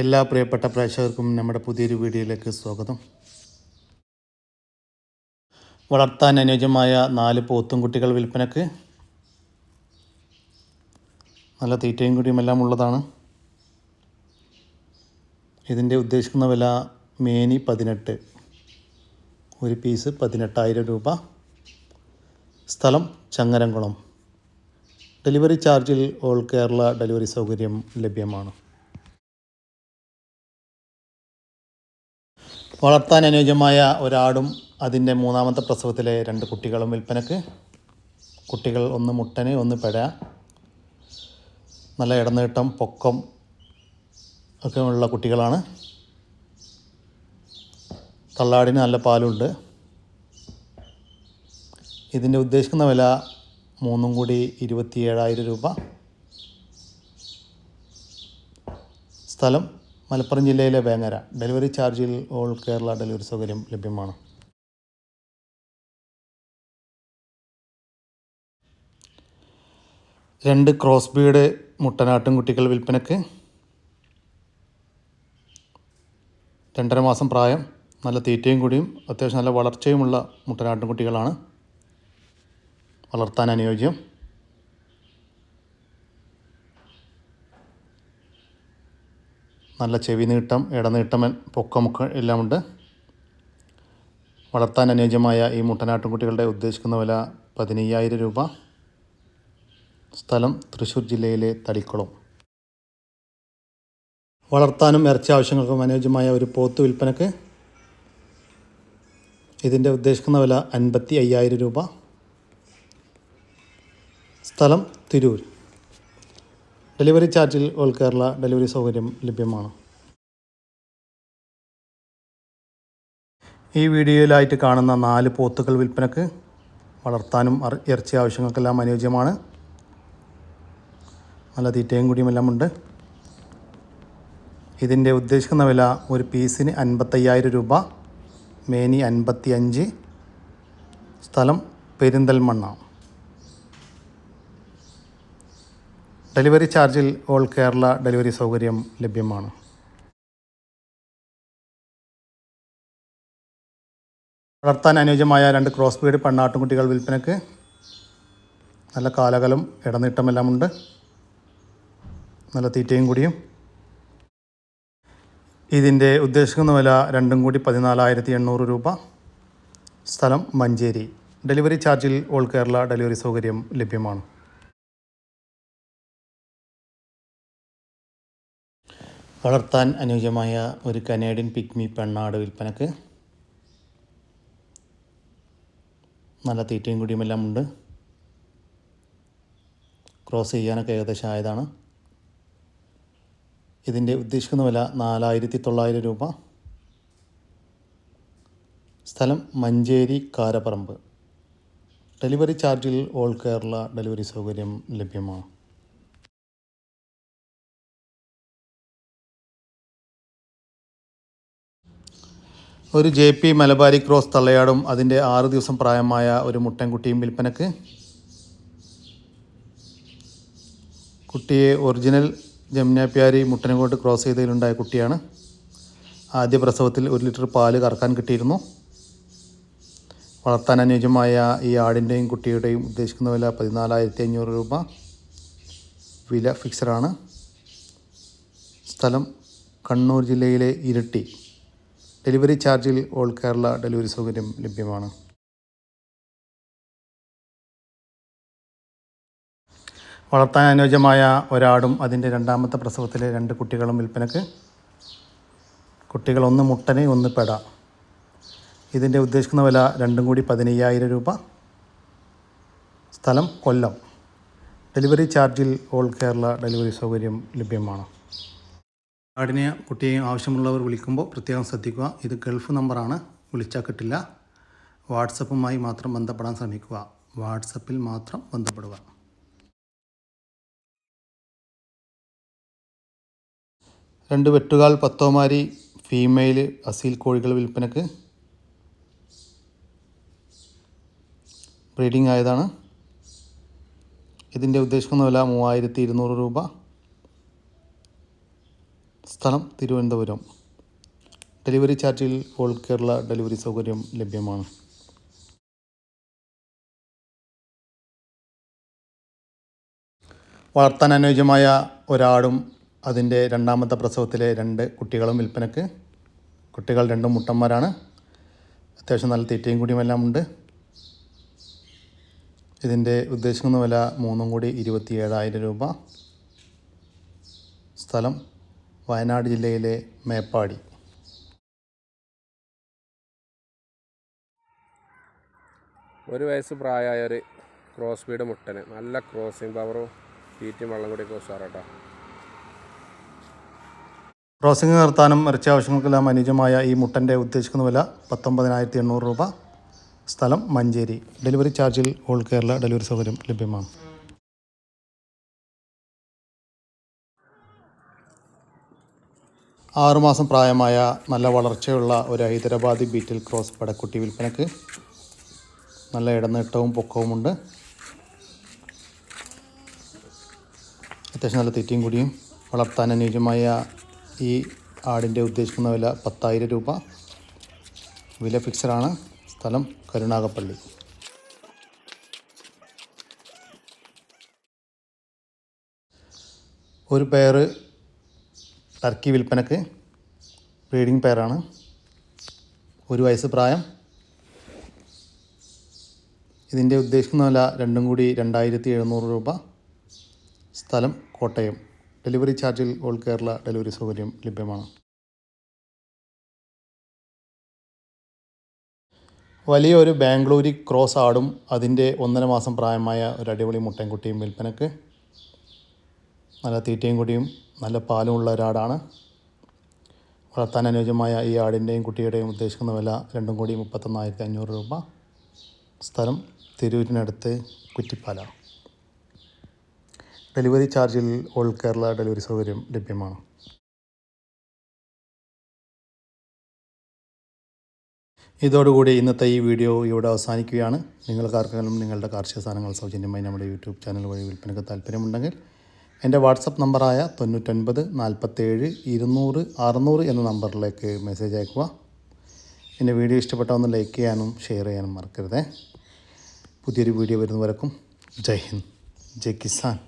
എല്ലാ പ്രിയപ്പെട്ട പ്രേക്ഷകർക്കും നമ്മുടെ പുതിയൊരു വീഡിയോയിലേക്ക് സ്വാഗതം. വളർത്താൻ അനുയോജ്യമായ നാല് പോത്തും കുട്ടികൾ വിൽപ്പനക്ക് നല്ല തീറ്റയും കുടിയും എല്ലാം ഉള്ളതാണ്. ഇതിന്റെ ഉദ്ദേശിക്കുന്ന വില മേനി പതിനെട്ട് ഒരു പീസ് പതിനെട്ടായിരം രൂപ. സ്ഥലം ചങ്ങരംകുളം. ഡെലിവറി ചാർജിൽ ഓൾ കേരള ഡെലിവറി സൗകര്യം ലഭ്യമാണ്. വളർത്താൻ അനുയോജ്യമായ ഒരാടും അതിന്റെ മൂന്നാമത്തെ പ്രസവത്തിലെ രണ്ട് കുട്ടികളും വിൽപ്പനക്ക്. കുട്ടികൾ ഒന്ന് മുട്ടന് ഒന്ന് പെട. നല്ല ഇടനീട്ടം പൊക്കം ഒക്കെ ഉള്ള കുട്ടികളാണ്. തള്ളാടിന് നല്ല പാലുണ്ട്. ഇതിന്റെ ഉദ്ദേശിക്കുന്ന വില മൂന്നും കൂടി ഇരുപത്തി ഏഴായിരം രൂപ. സ്ഥലം മലപ്പുറം ജില്ലയിലെ വേങ്ങര. ഡെലിവറി ചാർജിൽ ഓൾ കേരള ഡെലിവറി സൗകര്യം ലഭ്യമാണ്. രണ്ട് ക്രോസ് ബീഡ് മുട്ടനാട്ടും കുട്ടികൾ വിൽപ്പനക്ക്. രണ്ടര മാസം പ്രായം നല്ല തീറ്റയും കൂടിയും അത്യാവശ്യം നല്ല വളർച്ചയുമുള്ള മുട്ടനാട്ടും കുട്ടികളാണ് വളർത്താൻ അനുയോജ്യം. നല്ല ചെവി നീട്ടം ഇടനീട്ടം പൊക്കമൊക്കെ എല്ലാമുണ്ട്. വളർത്താൻ അനുയോജ്യമായ ഈ മുട്ടനാട്ടുംകുട്ടികളുടെ ഉദ്ദേശിക്കുന്ന വില പതിനയ്യായിരം രൂപ. സ്ഥലം തൃശ്ശൂർ ജില്ലയിലെ തളിക്കുളം. വളർത്താനും ഇറച്ചി ആവശ്യങ്ങൾക്കും അനുയോജ്യമായ ഒരു പോത്ത് വിൽപ്പനക്ക് ഇതിന്റെ ഉദ്ദേശിക്കുന്ന വില അൻപത്തി അയ്യായിരം രൂപ. സ്ഥലം തിരൂർ. ഡെലിവറി ചാർജിൽ ഓൾ കേരള ഡെലിവറി സൗകര്യം ലഭ്യമാണ്. ഈ വീഡിയോയിലായിട്ട് കാണുന്ന നാല് പോത്തുകൾ വിൽപ്പനക്ക് വളർത്താനും ഇറച്ചി ആവശ്യങ്ങൾക്കെല്ലാം അനുയോജ്യമാണ്. നല്ല തീറ്റയും കൂടിയും എല്ലാം ഉണ്ട്. ഇതിന്റെ ഉദ്ദേശിക്കുന്ന വില ഒരു പീസിന് അൻപത്തയ്യായിരം രൂപ മേനി അൻപത്തി അഞ്ച് സ്ഥലം പെരിന്തൽമണ്ണ. ഡെലിവറി ചാർജിൽ ഓൾ കേരള ഡെലിവറി സൗകര്യം ലഭ്യമാണ്. വളർത്താൻ അനുയോജ്യമായ രണ്ട് ക്രോസ് ബീഡ് പെണ്ണാട്ടുംകുട്ടികൾ വിൽപ്പനക്ക് നല്ല കാലകലം ഇടനീട്ടമെല്ലാം ഉണ്ട്. നല്ല തീറ്റയും കൂടിയും. ഇതിന്റെ ഉദ്ദേശിക്കുന്ന വില രണ്ടും കൂടി പതിനാലായിരത്തി എണ്ണൂറ് രൂപ. സ്ഥലം മഞ്ചേരി. ഡെലിവറി ചാർജിൽ ഓൾ കേരള ഡെലിവറി സൗകര്യം ലഭ്യമാണ്. വളർത്താൻ അനുയോജ്യമായ ഒരു കനേഡിയൻ പിഗ്മി പെണ്ണാട് വിൽപ്പനക്ക് നല്ല തീറ്റയും കുടിയുമെല്ലാം ഉണ്ട്. ക്രോസ് ചെയ്യാനൊക്കെ ഏകദേശം ആയതാണ്. ഇതിന്റെ ഉദ്ദേശിക്കുന്ന വില നാലായിരത്തി തൊള്ളായിരം രൂപ. സ്ഥലം മഞ്ചേരി കാരപ്പറമ്പ്. ഡെലിവറി ചാർജിൽ ഓൾ കേരള ഡെലിവറി സൗകര്യം ലഭ്യമാണ്. ഒരു ജെ പി മലബാരി ക്രോസ് തള്ളയാടും അതിന്റെ ആറ് ദിവസം പ്രായമായ ഒരു മുട്ടൻകുട്ടിയും വിൽപ്പനക്ക്. കുട്ടിയെ ഒറിജിനൽ ജമുനാപ്യാരി മുട്ടനങ്ങോട്ട് ക്രോസ് ചെയ്തതിലുണ്ടായ കുട്ടിയാണ്. ആദ്യ പ്രസവത്തിൽ ഒരു ലിറ്റർ പാൽ കറക്കാൻ കിട്ടിയിരുന്നു. വളർത്താൻ അനുയോജ്യമായ ഈ ആടിന്റെയും കുട്ടിയുടെയും ഉദ്ദേശിക്കുന്ന വില പതിനാലായിരത്തി അഞ്ഞൂറ് രൂപ. വില ഫിക്സഡാണ് സ്ഥലം കണ്ണൂർ ജില്ലയിലെ ഇരട്ടി. ഡെലിവറി ചാർജിൽ ഓൾ കേരള ഡെലിവറി സൗകര്യം ലഭ്യമാണ്. വളർത്താൻ അനുയോജ്യമായ ഒരാടും അതിന്റെ രണ്ടാമത്തെ പ്രസവത്തിലെ രണ്ട് കുട്ടികളും വിൽപ്പനക്ക്. കുട്ടികൾ ഒന്ന് മുട്ടന് ഒന്ന് പെട. ഇതിന്റെ ഉദ്ദേശിക്കുന്ന വില രണ്ടും കൂടി പതിനയ്യായിരം രൂപ. സ്ഥലം കൊല്ലം. ഡെലിവറി ചാർജിൽ ഓൾ കേരള ഡെലിവറി സൗകര്യം ലഭ്യമാണ്. ആടിനെ കുട്ടിയെയും ആവശ്യമുള്ളവർ വിളിക്കുമ്പോൾ പ്രത്യേകം ശ്രദ്ധിക്കുക. ഇത് ഗൾഫ് നമ്പറാണ്. വിളിച്ചാൽ കിട്ടില്ല. വാട്സപ്പുമായി മാത്രം ബന്ധപ്പെടാൻ ശ്രമിക്കുക. വാട്സപ്പിൽ മാത്രം ബന്ധപ്പെടുക. രണ്ട് വെട്ടുകാൽ പത്തോമാരി ഫീമെയിൽ അസീൽ കോഴികൾ വിൽപ്പനക്ക് ബ്രീഡിംഗ് ആയതാണ്. ഇതിന്റെ ഉദ്ദേശിക്കുന്ന വില മൂവായിരത്തി ഇരുന്നൂറ് രൂപ. സ്ഥലം തിരുവനന്തപുരം. ഡെലിവറി ചാർജിൽ ഓൾ കേരള ഡെലിവറി സൗകര്യം ലഭ്യമാണ്. വളർത്താൻ അനുയോജ്യമായ ഒരാടും അതിന്റെ രണ്ടാമത്തെ പ്രസവത്തിലെ രണ്ട് കുട്ടികളും വിൽപ്പനക്ക്. കുട്ടികൾ രണ്ടും മുട്ടന്മാരാണ്. അത്യാവശ്യം നല്ല തീറ്റയും കൂടിയുമെല്ലാം ഉണ്ട്. ഇതിന്റെ ഉദ്ദേശിക്കുന്ന വില മൂന്നും കൂടി ഇരുപത്തി ഏഴായിരം രൂപ. സ്ഥലം വയനാട് ജില്ലയിലെ മേപ്പാടി. ഒരു വയസ്സ് പ്രായമായ ഒരു ക്രോസ് ബീഡ് മുട്ടന്. നല്ല ക്രോസിംഗ് പവറും തീറ്റും വെള്ളം കൂടി ഉഷാറാട്ടോ. ക്രോസിംഗ് നിർത്താനും ഇറച്ചി ആവശ്യങ്ങൾക്കെല്ലാം അനുയോജ്യമായ ഈ മുട്ടന്റെ ഉദ്ദേശിക്കുന്ന വില പത്തൊമ്പതിനായിരത്തി എണ്ണൂറ് രൂപ. സ്ഥലം മഞ്ചേരി. ഡെലിവറി ചാർജിൽ ഓൾ കേരള ഡെലിവറി സൗകര്യം ലഭ്യമാണ്. ആറുമാസം പ്രായമായ നല്ല വളർച്ചയുള്ള ഒരു ഹൈദരാബാദി ബീറ്റിൽ ക്രോസ് പടക്കുട്ടി വിൽപ്പനക്ക് നല്ല ഇടനേട്ടവും പൊക്കവുമുണ്ട്. അത്യാവശ്യം നല്ല തെറ്റിയും കൂടിയും വളർത്താൻ അനുയോജ്യമായ ഈ ആടിന്റെ ഉദ്ദേശിക്കുന്ന വില പത്തായിരം രൂപ. വില ഫിക്സഡാണ്. സ്ഥലം കരുണാകപ്പള്ളി ഒരു പെയർ ടർക്കി വിൽപ്പനക്ക് ബ്രീഡിംഗ് പെയറാണ് ഒരു വയസ്സ് പ്രായം. ഇതിന്റെ ഉദ്ദേശിക്കുന്ന വില രണ്ടും കൂടി രണ്ടായിരത്തി എഴുന്നൂറ് രൂപ. സ്ഥലം കോട്ടയം. ഡെലിവറി ചാർജിൽ ഓൾ കേരള ഡെലിവറി സൗകര്യം ലഭ്യമാണ്. വലിയൊരു ബാംഗ്ലൂരി ക്രോസ് ആടും അതിന്റെ ഒന്നര മാസം പ്രായമായ ഒരു അടിപൊളി മുട്ടൻകുട്ടിയും വിൽപ്പനക്ക്. നല്ല തീറ്റയും കുട്ടിയും നല്ല പാലുമുള്ള ഒരാടാണ്. വളർത്താൻ അനുയോജ്യമായ ഈ ആടിന്റെയും കുട്ടിയുടെയും ഉദ്ദേശിക്കുന്ന വില രണ്ടും കോടി മുപ്പത്തൊന്നായിരത്തി അഞ്ഞൂറ് രൂപ. സ്ഥലം തിരൂരിനടുത്ത് കുറ്റിപ്പാല. ഡെലിവറി ചാർജിൽ ഓൾ കേരള ഡെലിവറി സൗകര്യം ലഭ്യമാണ്. ഇതോടുകൂടി ഇന്നത്തെ ഈ വീഡിയോ ഇവിടെ അവസാനിക്കുകയാണ്. നിങ്ങൾക്കാർക്കെങ്കിലും നിങ്ങളുടെ കാർഷിക സാധനങ്ങൾ സൗജന്യമായി നമ്മുടെ യൂട്യൂബ് ചാനൽ വഴി വിൽപ്പനയ്ക്ക് താല്പര്യമുണ്ടെങ്കിൽ എന്റെ വാട്സപ്പ് നമ്പറായ തൊണ്ണൂറ്റൊൻപത് നാൽപ്പത്തേഴ് ഇരുന്നൂറ് അറുന്നൂറ് എന്ന നമ്പറിലേക്ക് മെസ്സേജ് അയക്കുക. എന്റെ വീഡിയോ ഇഷ്ടപ്പെട്ട ഒന്ന് ലൈക്ക് ചെയ്യാനും ഷെയർ ചെയ്യാനും മറക്കരുതേ. പുതിയൊരു വീഡിയോ വരുന്നവരക്കും ജയ് ഹിന്ദ്. ജയ് കിസാൻ.